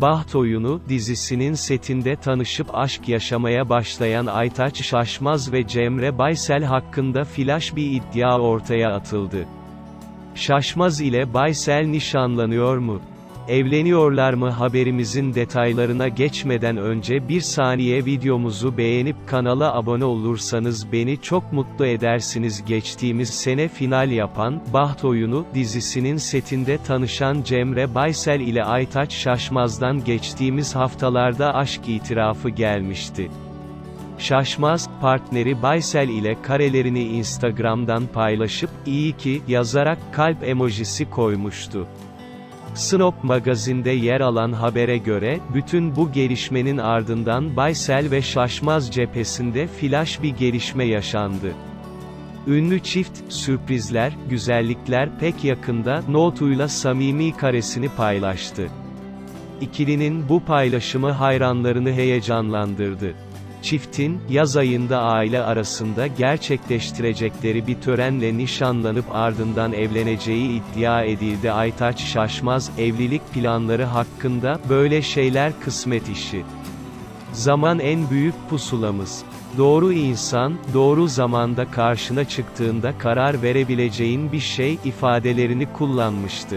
Baht Oyunu dizisinin setinde tanışıp aşk yaşamaya başlayan Aytaç Şaşmaz ve Cemre Baysel hakkında flash bir iddia ortaya atıldı. Şaşmaz ile Baysel nişanlanıyor mu? Evleniyorlar mı haberimizin detaylarına geçmeden önce bir saniye videomuzu beğenip kanala abone olursanız beni çok mutlu edersiniz. Geçtiğimiz sene final yapan, Baht Oyunu dizisinin setinde tanışan Cemre Baysel ile Aytaç Şaşmaz'dan geçtiğimiz haftalarda aşk itirafı gelmişti. Şaşmaz, partneri Baysel ile karelerini Instagram'dan paylaşıp, iyi ki, yazarak kalp emojisi koymuştu. Snop magazinde yer alan habere göre, bütün bu gelişmenin ardından Baysel ve Şaşmaz cephesinde flash bir gelişme yaşandı. Ünlü çift, sürprizler, güzellikler pek yakında, notuyla samimi karesini paylaştı. İkilinin bu paylaşımı hayranlarını heyecanlandırdı. Çiftin, yaz ayında aile arasında gerçekleştirecekleri bir törenle nişanlanıp ardından evleneceği iddia edildi. Aytaç Şaşmaz, evlilik planları hakkında, böyle şeyler kısmet işi. Zaman en büyük pusulamız. Doğru insan, doğru zamanda karşına çıktığında karar verebileceğin bir şey ifadelerini kullanmıştı.